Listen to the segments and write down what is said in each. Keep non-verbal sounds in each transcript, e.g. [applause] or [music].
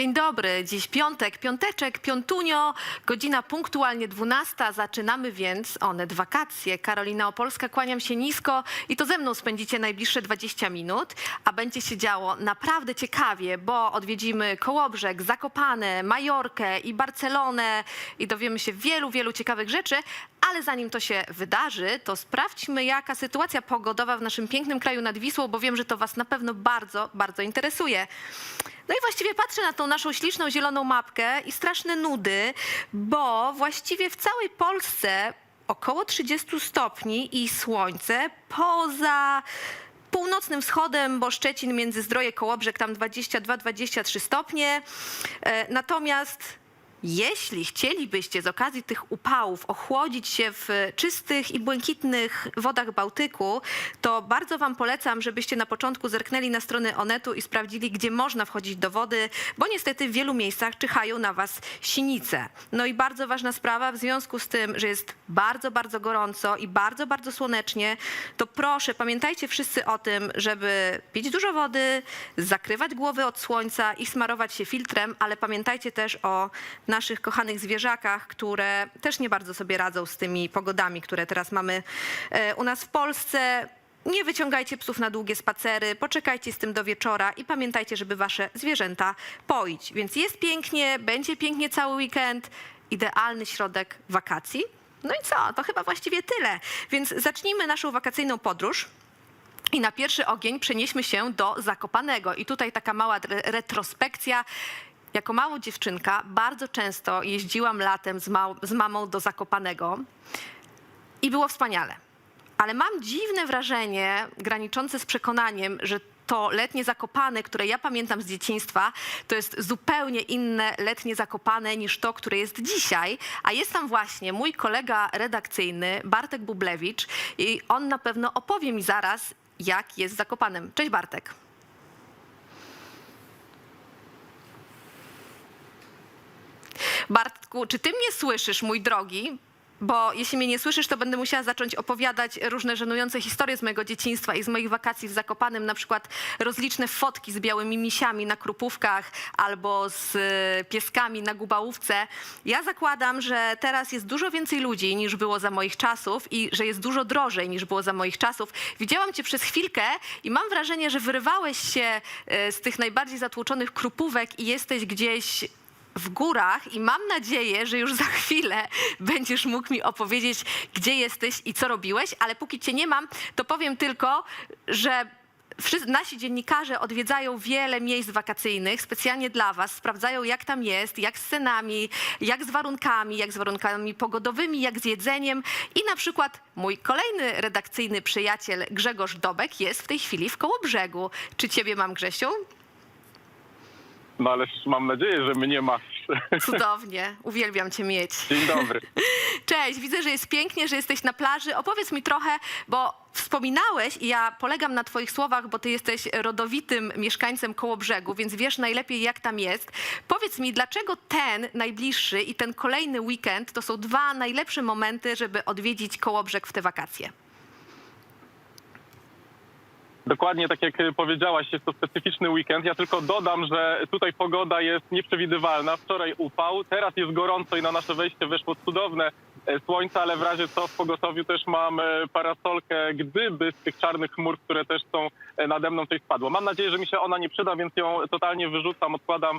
Dzień dobry, dziś piątek, piąteczek, piątunio, godzina punktualnie 12. Zaczynamy więc onet wakacje. Karolina Opolska, kłaniam się nisko i to ze mną spędzicie najbliższe 20 minut, a będzie się działo naprawdę ciekawie, bo odwiedzimy Kołobrzeg, Zakopane, Majorkę i Barcelonę i dowiemy się wielu, wielu ciekawych rzeczy, ale zanim to się wydarzy, to sprawdźmy jaka sytuacja pogodowa w naszym pięknym kraju nad Wisłą, bo wiem, że to was na pewno bardzo, bardzo interesuje. No i właściwie patrzę na tą naszą śliczną zieloną mapkę i straszne nudy, bo właściwie w całej Polsce około 30 stopni i słońce poza północnym wschodem, bo Szczecin, Międzyzdroje, Kołobrzeg tam 22-23 stopnie. E, Natomiast jeśli chcielibyście z okazji tych upałów ochłodzić się w czystych i błękitnych wodach Bałtyku, to bardzo Wam polecam, żebyście na początku zerknęli na stronę Onetu i sprawdzili, gdzie można wchodzić do wody, bo niestety w wielu miejscach czyhają na Was sinice. No i bardzo ważna sprawa, w związku z tym, że jest bardzo, bardzo gorąco i bardzo, bardzo słonecznie, to proszę, pamiętajcie wszyscy o tym, żeby pić dużo wody, zakrywać głowy od słońca i smarować się filtrem, ale pamiętajcie też o naszych kochanych zwierzakach, które też nie bardzo sobie radzą z tymi pogodami, które teraz mamy e, u nas w Polsce. Nie wyciągajcie psów na długie spacery, poczekajcie z tym do wieczora i pamiętajcie, żeby wasze zwierzęta poić. Więc jest pięknie, będzie pięknie cały weekend, idealny środek wakacji. No i co? To chyba właściwie tyle. Więc zacznijmy naszą wakacyjną podróż. I na pierwszy ogień przenieśmy się do Zakopanego. I tutaj taka mała re- retrospekcja. Jako mała dziewczynka bardzo często jeździłam latem z, mał- z mamą do Zakopanego i było wspaniale. Ale mam dziwne wrażenie, graniczące z przekonaniem, że to letnie zakopane, które ja pamiętam z dzieciństwa, to jest zupełnie inne letnie zakopane niż to, które jest dzisiaj. A jest tam właśnie mój kolega redakcyjny, Bartek Bublewicz, i on na pewno opowie mi zaraz, jak jest z zakopanem. Cześć Bartek. Bartku, czy ty mnie słyszysz, mój drogi? Bo jeśli mnie nie słyszysz, to będę musiała zacząć opowiadać różne żenujące historie z mojego dzieciństwa i z moich wakacji w Zakopanem, na przykład rozliczne fotki z białymi misiami na krupówkach albo z e, pieskami na gubałówce. Ja zakładam, że teraz jest dużo więcej ludzi niż było za moich czasów i że jest dużo drożej niż było za moich czasów. Widziałam cię przez chwilkę i mam wrażenie, że wyrywałeś się e, z tych najbardziej zatłoczonych krupówek i jesteś gdzieś w górach i mam nadzieję, że już za chwilę [laughs] będziesz mógł mi opowiedzieć, gdzie jesteś i co robiłeś, ale póki cię nie mam, to powiem tylko, że nasi dziennikarze odwiedzają wiele miejsc wakacyjnych specjalnie dla was, sprawdzają jak tam jest, jak z cenami, jak z warunkami, jak z warunkami pogodowymi, jak z jedzeniem i na przykład mój kolejny redakcyjny przyjaciel Grzegorz Dobek jest w tej chwili w Kołobrzegu. Czy ciebie mam, Grzesiu? No ależ mam nadzieję, że mnie masz. Cudownie, uwielbiam cię mieć. Dzień dobry. [laughs] Cześć, widzę, że jest pięknie, że jesteś na plaży. Opowiedz mi trochę, bo wspominałeś i ja polegam na twoich słowach, bo ty jesteś rodowitym mieszkańcem Kołobrzegu, więc wiesz najlepiej jak tam jest. Powiedz mi, dlaczego ten najbliższy i ten kolejny weekend to są dwa najlepsze momenty, żeby odwiedzić Kołobrzeg w te wakacje? Dokładnie tak jak powiedziałaś, jest to specyficzny weekend. Ja tylko dodam, że tutaj pogoda jest nieprzewidywalna. Wczoraj upał, teraz jest gorąco i na nasze wejście weszło cudowne e, słońce, ale w razie co w pogotowiu też mam e, parasolkę, gdyby z tych czarnych chmur, które też są e, nade mną coś spadło. Mam nadzieję, że mi się ona nie przyda, więc ją totalnie wyrzucam, odkładam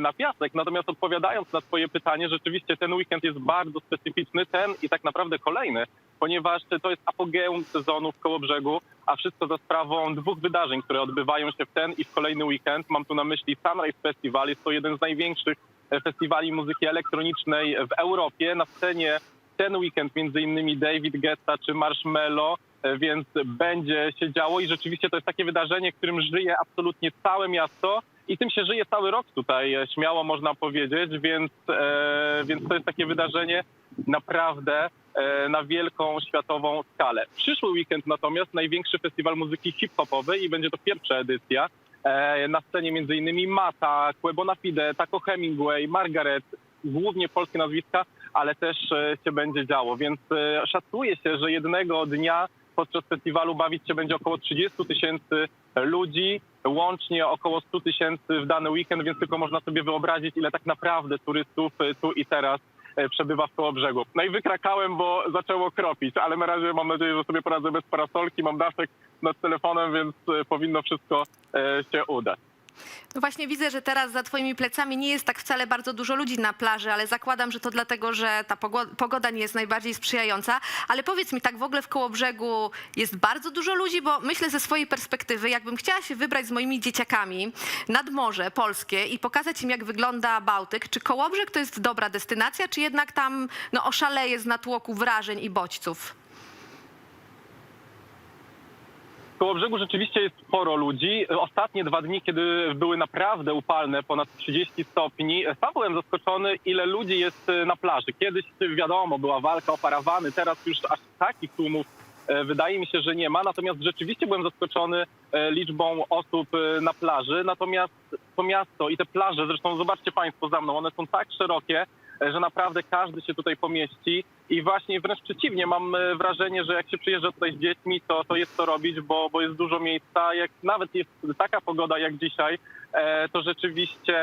na piasek. Natomiast odpowiadając na twoje pytanie, rzeczywiście ten weekend jest bardzo specyficzny, ten i tak naprawdę kolejny, ponieważ to jest apogeum sezonu w Kołobrzegu, a wszystko za sprawą dwóch wydarzeń, które odbywają się w ten i w kolejny weekend. Mam tu na myśli Sunrise Festival. Jest to jeden z największych festiwali muzyki elektronicznej w Europie. Na scenie ten weekend między innymi David Guetta czy Marshmello, e, więc będzie się działo i rzeczywiście to jest takie wydarzenie, którym żyje absolutnie całe miasto i tym się żyje cały rok tutaj, e, śmiało można powiedzieć, więc, e, więc to jest takie wydarzenie naprawdę e, na wielką światową skalę. Przyszły weekend natomiast największy festiwal muzyki hip-hopowej i będzie to pierwsza edycja. E, Na scenie innymi Mata, Quebona Fide, Taco Hemingway, Margaret, głównie polskie nazwiska, ale też e, się będzie działo, więc e, szacuje się, że jednego dnia podczas festiwalu bawić się będzie około 30 tysięcy ludzi, łącznie około 100 tysięcy w dany weekend, więc tylko można sobie wyobrazić, ile tak naprawdę turystów e, tu i teraz przebywa w Kołobrzegu. No i wykrakałem, bo zaczęło kropić, ale na razie mam nadzieję, że sobie poradzę bez parasolki. Mam daszek nad telefonem, więc powinno wszystko się udać. No właśnie widzę, że teraz za twoimi plecami nie jest tak wcale bardzo dużo ludzi na plaży, ale zakładam, że to dlatego, że ta pogo- pogoda nie jest najbardziej sprzyjająca. Ale powiedz mi, tak w ogóle w Kołobrzegu jest bardzo dużo ludzi, bo myślę ze swojej perspektywy, jakbym chciała się wybrać z moimi dzieciakami nad morze polskie i pokazać im, jak wygląda Bałtyk, czy Kołobrzeg to jest dobra destynacja, czy jednak tam no, oszaleje z natłoku wrażeń i bodźców? W Kołobrzegu rzeczywiście jest sporo ludzi. Ostatnie dwa dni, kiedy były naprawdę upalne, ponad 30 stopni, sam byłem zaskoczony, ile ludzi jest e, na plaży. Kiedyś wiadomo, była walka o parawany, teraz już aż takich tłumów wydaje mi się, że nie ma. Natomiast rzeczywiście byłem zaskoczony e, liczbą osób e, na plaży. Natomiast to miasto i te plaże, zresztą zobaczcie Państwo za mną, one są tak szerokie, e, że naprawdę każdy się tutaj pomieści i właśnie wręcz przeciwnie, mam e, wrażenie, że jak się przyjeżdża tutaj z dziećmi, to, to jest co robić, bo, bo jest dużo miejsca. Jak nawet jest taka pogoda jak dzisiaj, e, to rzeczywiście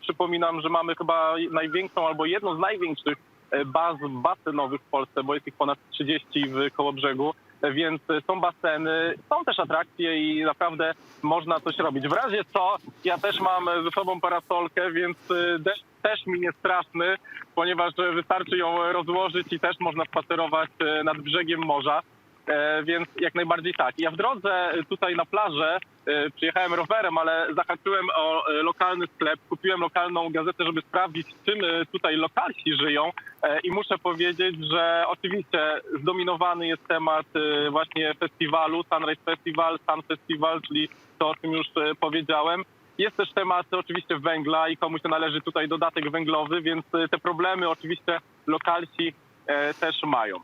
przypominam, że mamy chyba największą albo jedną z największych e, baz basenowych w Polsce, bo jest ich ponad 30 w Kołobrzegu, e, więc e, są baseny, są też atrakcje i naprawdę można coś robić. W razie co, ja też mam e, ze sobą parasolkę, więc e, deszcz też mi nie straszny, ponieważ e, wystarczy ją rozłożyć i też można spacerować e, nad brzegiem morza. E, Więc jak najbardziej tak. Ja w drodze tutaj na plażę e, przyjechałem rowerem, ale zahaczyłem o e, lokalny sklep, kupiłem lokalną gazetę, żeby sprawdzić, czym e, tutaj lokalsi żyją. E, I muszę powiedzieć, że oczywiście zdominowany jest temat e, właśnie festiwalu, Sunrise Festival, Sun Festival, czyli to, o czym już e, powiedziałem. Jest też temat oczywiście węgla i komuś należy tutaj dodatek węglowy, więc e, te problemy oczywiście lokalsi e, też mają.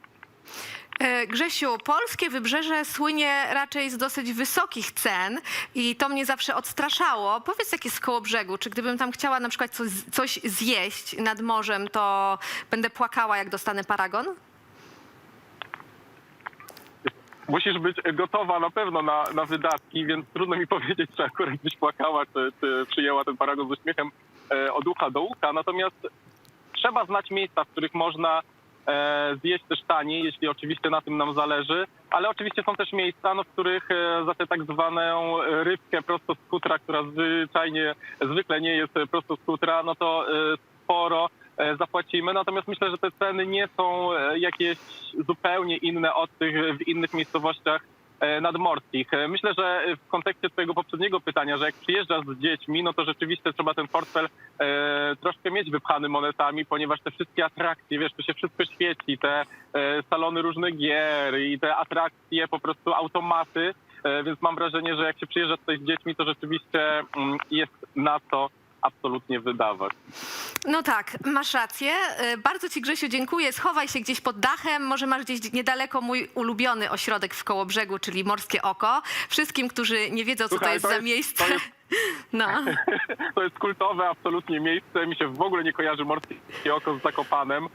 E, Grzesiu, polskie wybrzeże słynie raczej z dosyć wysokich cen i to mnie zawsze odstraszało. Powiedz, jak jest koło brzegu? Czy gdybym tam chciała na przykład coś, coś zjeść nad morzem, to będę płakała, jak dostanę paragon? Musisz być gotowa na pewno na, na wydatki, więc trudno mi [laughs] powiedzieć, czy akurat byś płakała, czy, czy przyjęła ten paragon z uśmiechem e, od ucha do ucha. Natomiast trzeba znać miejsca, w których można zjeść też taniej, jeśli oczywiście na tym nam zależy, ale oczywiście są też miejsca, no, w których e, za tę tak zwaną rybkę prosto z kutra, która zwyczajnie, zwykle nie jest prosto z kutra, no to e, sporo e, zapłacimy. Natomiast myślę, że te ceny nie są e, jakieś zupełnie inne od tych w innych miejscowościach e, nadmorskich. E, Myślę, że w kontekście twojego poprzedniego pytania, że jak przyjeżdżasz z dziećmi, no to rzeczywiście trzeba ten portfel e, troszkę mieć wypchany monetami, ponieważ te wszystkie atrakcje, wiesz, tu się wszystko świeci, te e, salony różnych gier i te atrakcje, po prostu automaty, e, więc mam wrażenie, że jak się przyjeżdża tutaj z dziećmi, to rzeczywiście mm, jest na co absolutnie wydawać. No tak, masz rację. E, Bardzo ci, Grzesiu, dziękuję. Schowaj się gdzieś pod dachem. Może masz gdzieś niedaleko mój ulubiony ośrodek w Kołobrzegu, czyli Morskie Oko. Wszystkim, którzy nie wiedzą, co to Słuchaj, jest to za jest- miejsce. to jest- No. [laughs] To jest kultowe absolutnie miejsce. Mi się w ogóle nie kojarzy Morskie Oko z Zakopanem, e,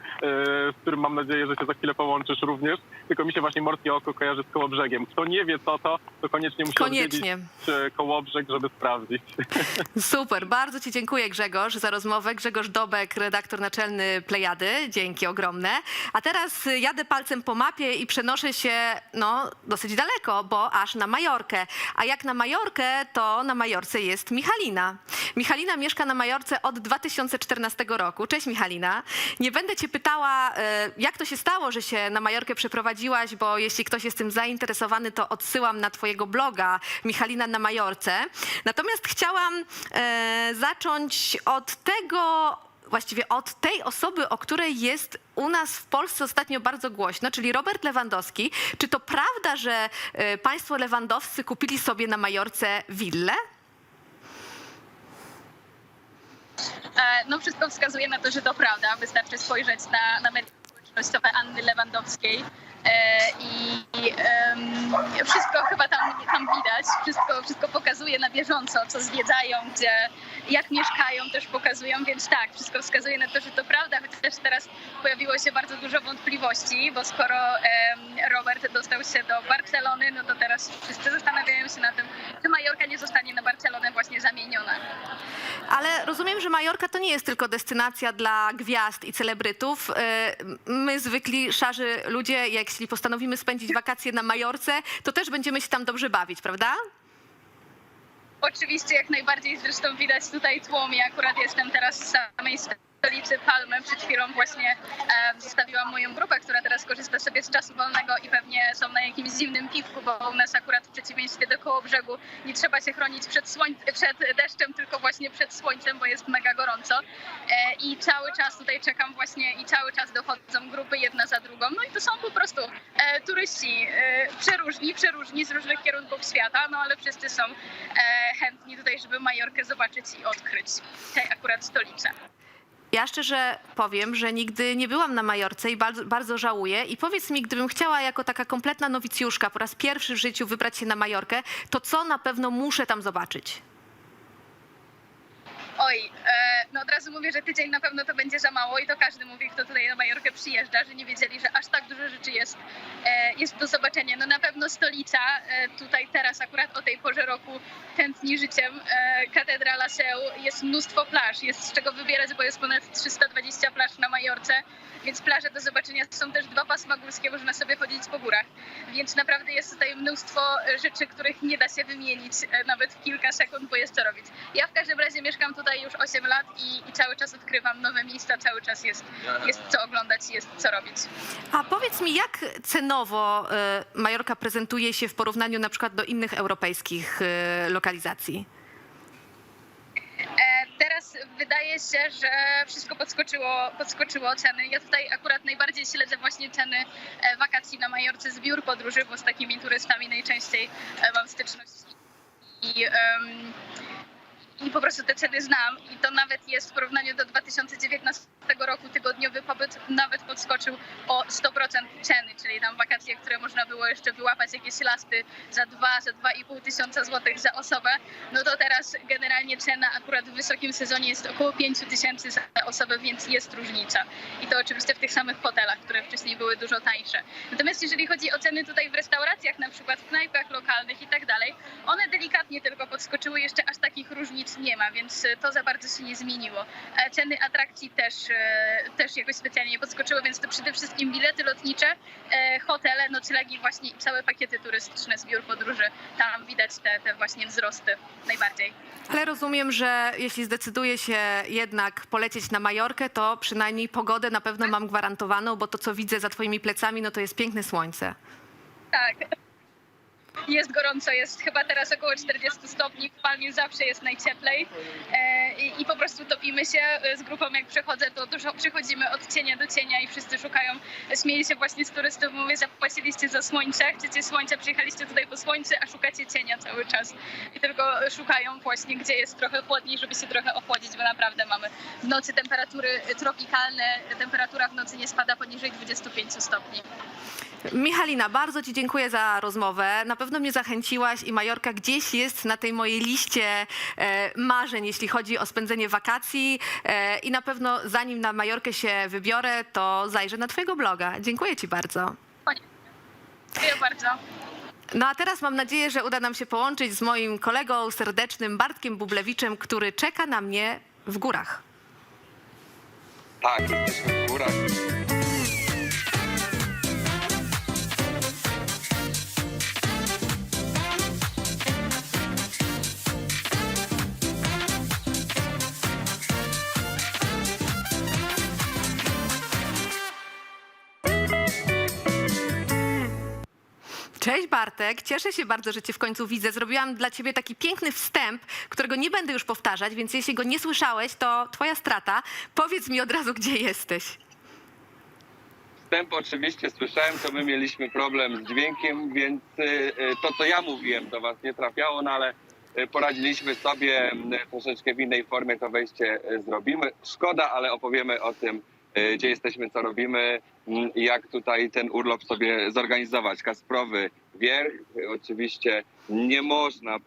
z którym mam nadzieję, że się za chwilę połączysz również. Tylko mi się właśnie Morskie Oko kojarzy z Kołobrzegiem. Kto nie wie co to, to koniecznie musi Koniecznie. odwiedzić e, Kołobrzeg, żeby sprawdzić. [laughs] Super, bardzo Ci dziękuję Grzegorz za rozmowę. Grzegorz Dobek, redaktor naczelny Plejady. Dzięki ogromne. A teraz jadę palcem po mapie i przenoszę się no, dosyć daleko, bo aż na Majorkę. A jak na Majorkę, to na Majorce jest Michalina. Michalina mieszka na Majorce od 2014 roku. Cześć Michalina. Nie będę Cię pytała, y, jak to się stało, że się na Majorkę przeprowadziłaś, bo jeśli ktoś jest tym zainteresowany, to odsyłam na Twojego bloga Michalina na Majorce. Natomiast chciałam e, zacząć od tego, właściwie od tej osoby, o której jest u nas w Polsce ostatnio bardzo głośno, czyli Robert Lewandowski. Czy to prawda, że e, państwo Lewandowscy kupili sobie na Majorce willę? E, No wszystko wskazuje na to, że to prawda. Wystarczy spojrzeć na, na media społecznościowe. Anny Lewandowskiej. E, I wszystko chyba tam, tam widać, wszystko, wszystko pokazuje na bieżąco, co zwiedzają, gdzie, jak mieszkają, też pokazują, więc tak, wszystko wskazuje na to, że to prawda, chociaż teraz pojawiło się bardzo dużo wątpliwości, bo skoro Robert dostał się do Barcelony, no to teraz wszyscy zastanawiają się na tym, czy Majorka nie zostanie na Barcelonę właśnie zamieniona. Ale rozumiem, że Majorka to nie jest tylko destynacja dla gwiazd i celebrytów. My, zwykli szarzy ludzie, jeśli postanowimy spędzić wakacje na Majorce, to też będziemy się tam dobrze bawić, prawda? Oczywiście jak najbardziej, zresztą widać tutaj tłum. Ja akurat jestem teraz w samej stolicy Palmy. Przed chwilą właśnie e, zostawiłam moją grupę, która teraz korzysta sobie z czasu wolnego i pewnie są na jakimś zimnym piwku, bo u nas akurat w przeciwieństwie do koło brzegu nie trzeba się chronić przed, słoń- przed deszczem, tylko właśnie przed słońcem, bo jest mega gorąco. E, I cały czas tutaj czekam właśnie i cały czas dochodzą grupy jedna za drugą. No i to są po prostu e, turyści e, przeróżni, przeróżni z różnych kierunków świata, no ale wszyscy są e, chętni tutaj, żeby Majorkę zobaczyć i odkryć tej akurat stolicy. Ja szczerze powiem, że nigdy nie byłam na Majorce i bardzo, bardzo żałuję. I powiedz mi, gdybym chciała jako taka kompletna nowicjuszka po raz pierwszy w życiu wybrać się na Majorkę, to co na pewno muszę tam zobaczyć? Oj, e, no od razu mówię, że tydzień na pewno to będzie za mało i to każdy mówi, kto tutaj na Majorkę przyjeżdża, że nie wiedzieli, że aż tak dużo rzeczy jest, e, jest do zobaczenia. No na pewno stolica, e, tutaj teraz akurat o tej porze roku tętni życiem, e, Katedrala Seu, jest mnóstwo plaż, jest z czego wybierać, bo jest ponad 320 plaż na Majorce, więc plaże do zobaczenia są też dwa pasma górskie, można sobie chodzić po górach, więc naprawdę jest tutaj mnóstwo e, rzeczy, których nie da się wymienić e, nawet w kilka sekund, bo jest co robić. Ja w każdym razie mieszkam tutaj już 8 lat i, i cały czas odkrywam nowe miejsca, cały czas jest, jest co oglądać i jest co robić. A powiedz mi, jak cenowo y, Majorka prezentuje się w porównaniu na przykład do innych europejskich y, lokalizacji? E, Teraz wydaje się, że wszystko podskoczyło, podskoczyło ceny. Ja tutaj akurat najbardziej śledzę właśnie ceny e, wakacji na Majorce z biur podróży, bo z takimi turystami najczęściej e, mam styczność. I, em, i po prostu te ceny znam i to nawet jest w porównaniu do 2019 roku tygodniowy pobyt nawet podskoczył o 100% ceny, czyli tam wakacje, które można było jeszcze wyłapać jakieś lasty za 2, za 2,5 tysiąca złotych za osobę, no to teraz generalnie cena akurat w wysokim sezonie jest około 5 tysięcy za osobę, więc jest różnica. I to oczywiście w tych samych hotelach, które wcześniej były dużo tańsze. Natomiast jeżeli chodzi o ceny tutaj w restauracjach, na przykład w knajpach lokalnych i tak dalej, one delikatnie tylko podskoczyły, jeszcze aż takich różnic nie ma, więc e, to za bardzo się nie zmieniło. E, Ceny atrakcji też, e, też jakoś specjalnie nie podskoczyły, więc to przede wszystkim bilety lotnicze, hotele, noclegi właśnie i całe pakiety turystyczne z biur podróży. Tam widać te, te właśnie wzrosty najbardziej. Ale rozumiem, że jeśli zdecyduję się jednak polecieć na Majorkę, to przynajmniej pogodę na pewno mam gwarantowaną, bo to, co widzę za twoimi plecami, no to jest piękne słońce. Tak. Jest gorąco, jest chyba teraz około 40 stopni, w Palmie zawsze jest najcieplej e, i, i po prostu topimy się z grupą, jak przechodzę, to dużo przechodzimy od cienia do cienia i wszyscy szukają, śmieję się właśnie z turystów, mówię, zapłaciliście za słońce, chcecie słońca, przyjechaliście tutaj po słońce, a szukacie cienia cały czas i tylko szukają właśnie, gdzie jest trochę chłodniej, żeby się trochę ochłodzić, bo naprawdę mamy w nocy temperatury tropikalne, temperatura w nocy nie spada poniżej 25 stopni. Michalina, bardzo Ci dziękuję za rozmowę. Na pewno mnie zachęciłaś i Majorka gdzieś jest na tej mojej liście e, marzeń, jeśli chodzi o spędzenie wakacji. E, I na pewno zanim na Majorkę się wybiorę, to zajrzę na Twojego bloga. Dziękuję Ci bardzo. Dziękuję bardzo. No a teraz mam nadzieję, że uda nam się połączyć z moim kolegą serdecznym Bartkiem Bublewiczem, który czeka na mnie w górach. Tak, w górach. Cześć Bartek, cieszę się bardzo, że Cię w końcu widzę. Zrobiłam dla Ciebie taki piękny wstęp, którego nie będę już powtarzać, więc jeśli go nie słyszałeś, to Twoja strata. Powiedz mi od razu, gdzie jesteś. Wstęp oczywiście słyszałem, to my mieliśmy problem z dźwiękiem, więc y, y, to, co ja mówiłem, do was nie trafiało, no ale y, poradziliśmy sobie troszeczkę w innej formie to wejście zrobimy. Szkoda, ale opowiemy o tym gdzie jesteśmy, co robimy mm, jak tutaj ten urlop sobie zorganizować. Kasprowy Wierch, e, oczywiście nie można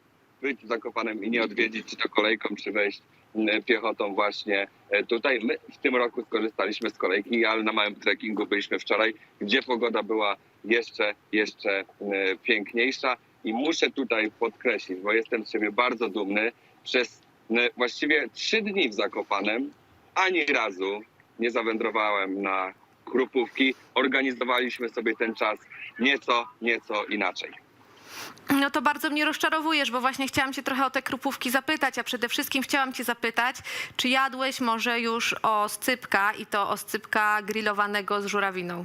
być w Zakopanem i nie odwiedzić, czy to kolejką, czy wejść mm, piechotą właśnie e, tutaj. My w tym roku skorzystaliśmy z kolejki, ale na małym trekkingu byliśmy wczoraj, gdzie pogoda była jeszcze, jeszcze e, piękniejsza i muszę tutaj podkreślić, bo jestem z siebie bardzo dumny, przez e, właściwie trzy dni w Zakopanem ani razu nie zawędrowałem na Krupówki. Organizowaliśmy sobie ten czas nieco, nieco inaczej. No to bardzo mnie rozczarowujesz, bo właśnie chciałam cię trochę o te krupówki zapytać, a przede wszystkim chciałam cię zapytać, czy jadłeś może już oscypka i to oscypka grillowanego z żurawiną?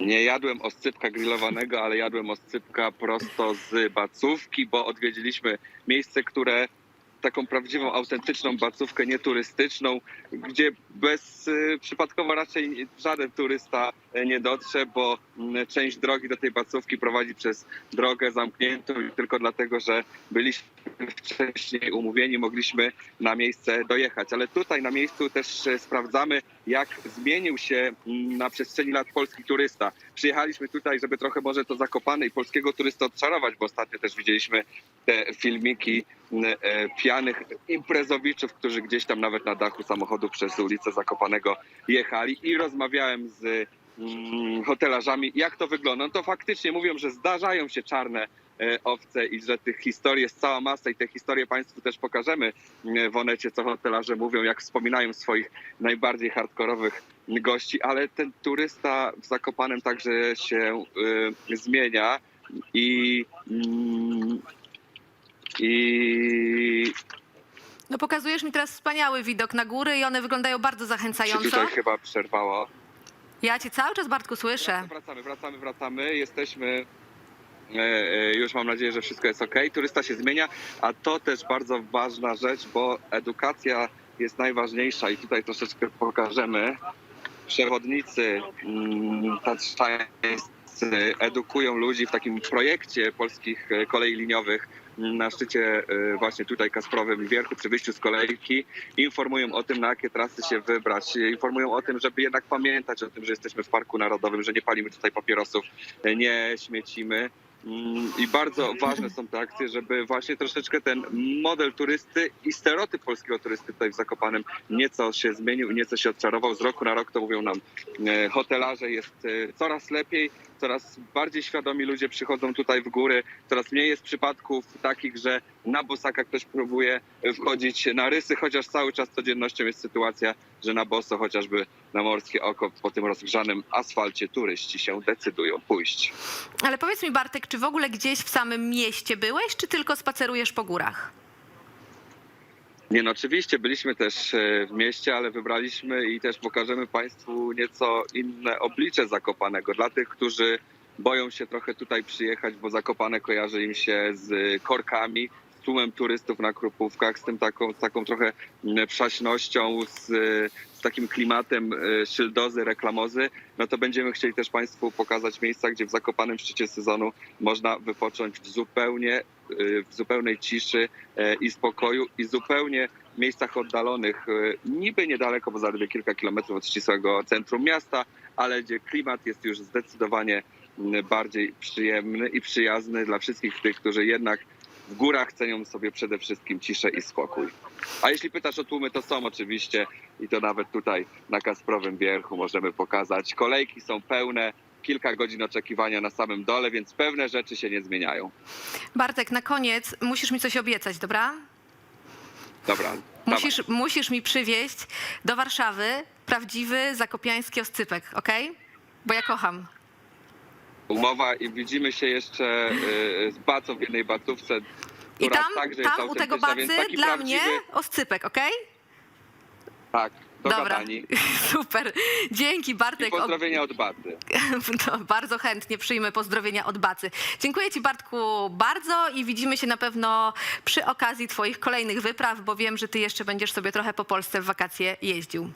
Nie jadłem oscypka grillowanego, ale jadłem oscypka prosto z bacówki, bo odwiedziliśmy miejsce, które taką prawdziwą, autentyczną bacówkę, nieturystyczną, gdzie bez y, przypadkowo raczej żaden turysta y, nie dotrze, bo mm, część drogi do tej bacówki prowadzi przez drogę zamkniętą tylko dlatego, że byliśmy wcześniej umówieni, mogliśmy na miejsce dojechać. Ale tutaj na miejscu też e, sprawdzamy, jak zmienił się mm, na przestrzeni lat polski turysta. Przyjechaliśmy tutaj, żeby trochę może to zakopane i polskiego turystę odczarować, bo ostatnio też widzieliśmy te filmiki mm, e, pijanych imprezowiczów, którzy gdzieś tam nawet na dachu samochodu przez ulicę Zakopanego jechali i rozmawiałem z mm, hotelarzami, jak to wygląda. No to faktycznie mówią, że zdarzają się czarne owce i że tych historii jest cała masa i te historie Państwu też pokażemy w Onecie, co hotelarze mówią, jak wspominają swoich najbardziej hardkorowych gości, ale ten turysta w Zakopanem także się y, zmienia i, mm, i No pokazujesz mi teraz wspaniały widok na góry i one wyglądają bardzo się zachęcająco. tutaj chyba przerwało. Ja cię cały czas, Bartku, słyszę. Wracamy, wracamy, wracamy. Jesteśmy. E, e, Już mam nadzieję, że wszystko jest ok. Turysta się zmienia, a to też bardzo ważna rzecz, bo edukacja jest najważniejsza i tutaj troszeczkę pokażemy. Przewodnicy mm, tatrzańscy edukują ludzi w takim projekcie polskich e, kolei liniowych na szczycie właśnie tutaj Kasprowym Wierchu przy wyjściu z kolejki informują o tym, na jakie trasy się wybrać. Informują o tym, żeby jednak pamiętać o tym, że jesteśmy w Parku Narodowym, że nie palimy tutaj papierosów, nie śmiecimy. I bardzo ważne są te akcje, żeby właśnie troszeczkę ten model turysty i stereotyp polskiego turysty tutaj w Zakopanem nieco się zmienił i nieco się odczarował. Z roku na rok to mówią nam e, hotelarze, jest e, coraz lepiej, coraz bardziej świadomi ludzie przychodzą tutaj w góry, coraz mniej jest przypadków takich, że na bosaka ktoś próbuje wchodzić na rysy, chociaż cały czas codziennością jest sytuacja, że na boso chociażby na morskie oko po tym rozgrzanym asfalcie turyści się decydują pójść. Ale powiedz mi, Bartek, czy w ogóle gdzieś w samym mieście byłeś, czy tylko spacerujesz po górach? Nie no, oczywiście byliśmy też e, w mieście, ale wybraliśmy i też pokażemy Państwu nieco inne oblicze Zakopanego. Dla tych, którzy boją się trochę tutaj przyjechać, bo Zakopane kojarzy im się z korkami, z tłumem turystów na Krupówkach, z tym taką, z taką trochę mm, przaśnością, z, z takim klimatem e, szyldozy, reklamozy, no to będziemy chcieli też Państwu pokazać miejsca, gdzie w Zakopanem szczycie sezonu można wypocząć zupełnie, e, w zupełnej ciszy e, i spokoju i zupełnie w miejscach oddalonych, niby niedaleko, bo zaledwie kilka kilometrów od ścisłego centrum miasta, ale gdzie klimat jest już zdecydowanie bardziej przyjemny i przyjazny dla wszystkich tych, którzy jednak w górach cenią sobie przede wszystkim ciszę i spokój. A jeśli pytasz o tłumy, to są oczywiście i to nawet tutaj na Kasprowym Wierchu możemy pokazać. Kolejki są pełne, kilka godzin oczekiwania na samym dole, więc pewne rzeczy się nie zmieniają. Bartek, na koniec musisz mi coś obiecać, dobra? Dobra. Musisz, musisz mi przywieźć do Warszawy prawdziwy zakopiański oscypek, okej? Bo ja kocham. Umowa i widzimy się jeszcze y, z bacą w jednej bacówce, I która tam, także jest tam u tego autentyczna, więc bacy taki dla prawdziwy, mnie oscypek, okej? Tak, Dobra, dogadani. [laughs] super. Dzięki I Bartek. Pozdrowienia od baty. To [laughs] bardzo chętnie przyjmę pozdrowienia od Bacy. Dziękuję Ci Bartku bardzo i widzimy się na pewno przy okazji Twoich kolejnych wypraw, bo wiem, że Ty jeszcze będziesz sobie trochę po Polsce w wakacje jeździł.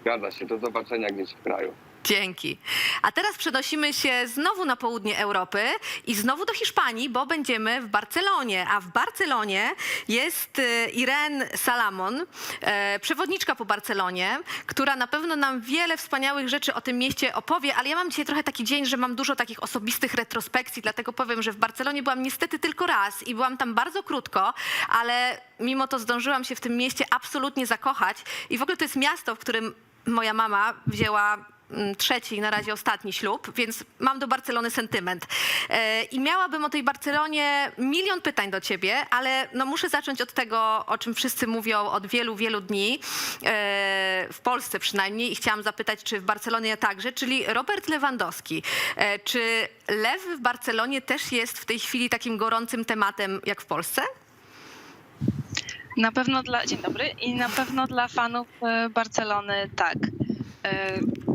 Zgadza się, do zobaczenia gdzieś w kraju. Dzięki. A teraz przenosimy się znowu na południe Europy i znowu do Hiszpanii, bo będziemy w Barcelonie. A w Barcelonie jest e, Irene Salamon, e, przewodniczka po Barcelonie, która na pewno nam wiele wspaniałych rzeczy o tym mieście opowie, ale ja mam dzisiaj trochę taki dzień, że mam dużo takich osobistych retrospekcji, dlatego powiem, że w Barcelonie byłam niestety tylko raz i byłam tam bardzo krótko, ale mimo to zdążyłam się w tym mieście absolutnie zakochać i w ogóle to jest miasto, w którym moja mama wzięła trzeci i na razie ostatni ślub, więc mam do Barcelony sentyment. E, I miałabym o tej Barcelonie milion pytań do ciebie, ale no muszę zacząć od tego, o czym wszyscy mówią od wielu, wielu dni, e, w Polsce przynajmniej, i chciałam zapytać, czy w Barcelonie także, czyli Robert Lewandowski. E, Czy lew w Barcelonie też jest w tej chwili takim gorącym tematem jak w Polsce? Na pewno dla, dzień dobry, i na pewno dla fanów Barcelony tak.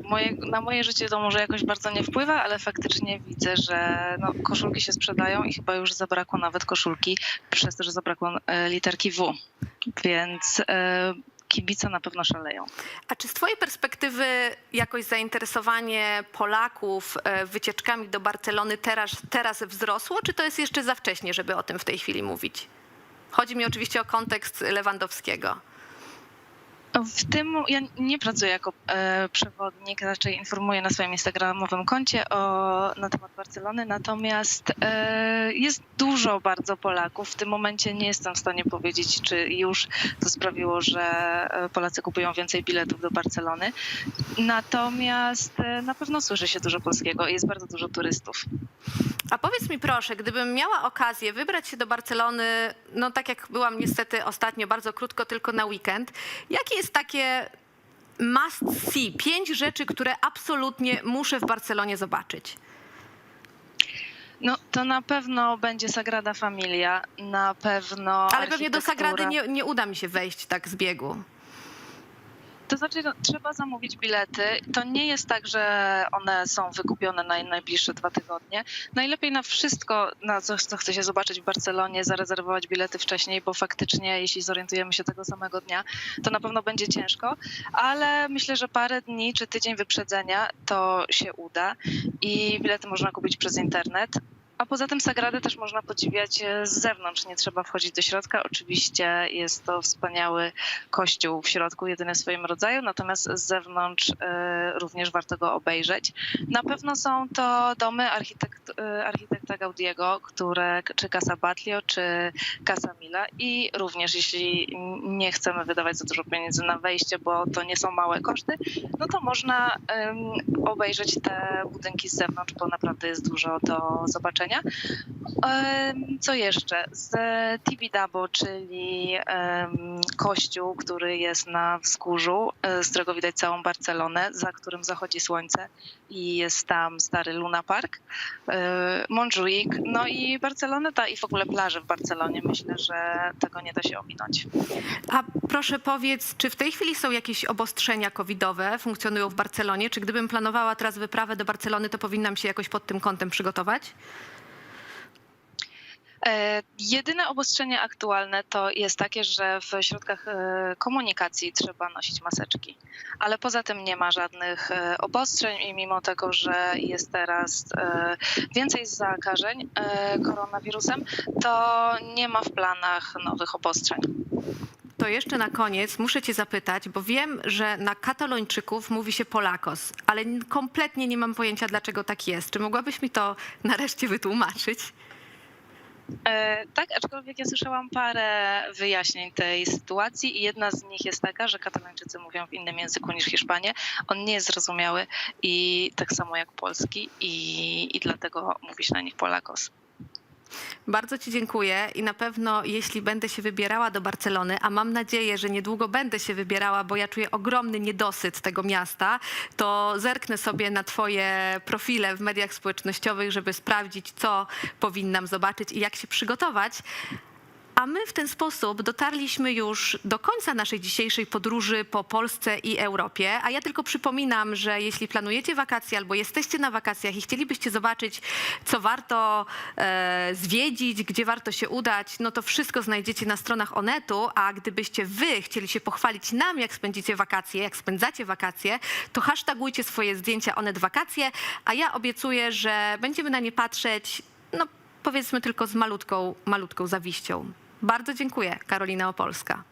Moje, na moje życie to może jakoś bardzo nie wpływa, ale faktycznie widzę, że no, koszulki się sprzedają i chyba już zabrakło nawet koszulki przez to, że zabrakło e, literki W. Więc e, kibice na pewno szaleją. A czy z Twojej perspektywy jakoś zainteresowanie Polaków e, wycieczkami do Barcelony teraz, teraz wzrosło, czy to jest jeszcze za wcześnie, żeby o tym w tej chwili mówić? Chodzi mi oczywiście o kontekst Lewandowskiego. W tym ja nie pracuję jako e, przewodnik, raczej informuję na swoim instagramowym koncie o, na temat Barcelony, natomiast e, jest dużo bardzo Polaków. W tym momencie nie jestem w stanie powiedzieć, czy już to sprawiło, że e, Polacy kupują więcej biletów do Barcelony. Natomiast e, na pewno słyszy się dużo polskiego i jest bardzo dużo turystów. A powiedz mi proszę, gdybym miała okazję wybrać się do Barcelony, no tak jak byłam niestety ostatnio, bardzo krótko, tylko na weekend, jakie jest takie must see, pięć rzeczy, które absolutnie muszę w Barcelonie zobaczyć? No to na pewno będzie Sagrada Familia, na pewno. Ale pewnie do Sagrady nie, nie uda mi się wejść tak z biegu. To znaczy, no, trzeba zamówić bilety. To nie jest tak, że one są wykupione na najbliższe dwa tygodnie. Najlepiej na wszystko, na co, co chce się zobaczyć w Barcelonie, zarezerwować bilety wcześniej, bo faktycznie, jeśli zorientujemy się tego samego dnia, to na pewno będzie ciężko, ale myślę, że parę dni czy tydzień wyprzedzenia to się uda i bilety można kupić przez internet. A poza tym Sagradę też można podziwiać e, z zewnątrz, nie trzeba wchodzić do środka. Oczywiście jest to wspaniały kościół w środku, jedyny w swoim rodzaju, natomiast z zewnątrz e, również warto go obejrzeć. Na pewno są to domy architekt, e, architekta Gaudiego, które, czy Casa Batlio, czy Casa Mila i również jeśli nie chcemy wydawać za dużo pieniędzy na wejście, bo to nie są małe koszty, no to można obejrzeć te budynki z zewnątrz, bo naprawdę jest dużo do zobaczenia. Em, Co jeszcze? Z Tibidabo, czyli em, kościół, który jest na wzgórzu, e, z którego widać całą Barcelonę, za którym zachodzi słońce i jest tam stary Luna Park, e, Montjuic, no i Barceloneta i w ogóle plaże w Barcelonie. Myślę, że tego nie da się ominąć. A proszę powiedz, czy w tej chwili są jakieś obostrzenia covidowe, funkcjonują w Barcelonie? Czy gdybym planowała teraz wyprawę do Barcelony, to powinnam się jakoś pod tym kątem przygotować? E, Jedyne obostrzenie aktualne to jest takie, że w środkach e, komunikacji trzeba nosić maseczki, ale poza tym nie ma żadnych e, obostrzeń i mimo tego, że jest teraz więcej zakażeń koronawirusem, to nie ma w planach nowych obostrzeń. To jeszcze na koniec muszę cię zapytać, bo wiem, że na katalończyków mówi się Polakos, ale kompletnie nie mam pojęcia, dlaczego tak jest. Czy mogłabyś mi to nareszcie wytłumaczyć? E, tak, aczkolwiek ja słyszałam parę wyjaśnień tej sytuacji i jedna z nich jest taka, że katalończycy mówią w innym języku niż Hiszpanie. On nie jest zrozumiały i tak samo jak polski i, i dlatego mówi się na nich Polakos. Bardzo Ci dziękuję i na pewno, jeśli będę się wybierała do Barcelony, a mam nadzieję, że niedługo będę się wybierała, bo ja czuję ogromny niedosyt tego miasta, to zerknę sobie na Twoje profile w mediach społecznościowych, żeby sprawdzić, co powinnam zobaczyć i jak się przygotować. A my w ten sposób dotarliśmy już do końca naszej dzisiejszej podróży po Polsce i Europie. A ja tylko przypominam, że jeśli planujecie wakacje albo jesteście na wakacjach i chcielibyście zobaczyć, co warto e, zwiedzić, gdzie warto się udać, no to wszystko znajdziecie na stronach Onetu. A gdybyście wy chcieli się pochwalić nam, jak spędzicie wakacje, jak spędzacie wakacje, to hashtagujcie swoje zdjęcia Onet Wakacje, a ja obiecuję, że będziemy na nie patrzeć, no powiedzmy tylko z malutką, malutką zawiścią. Bardzo dziękuję, Karolina Opolska.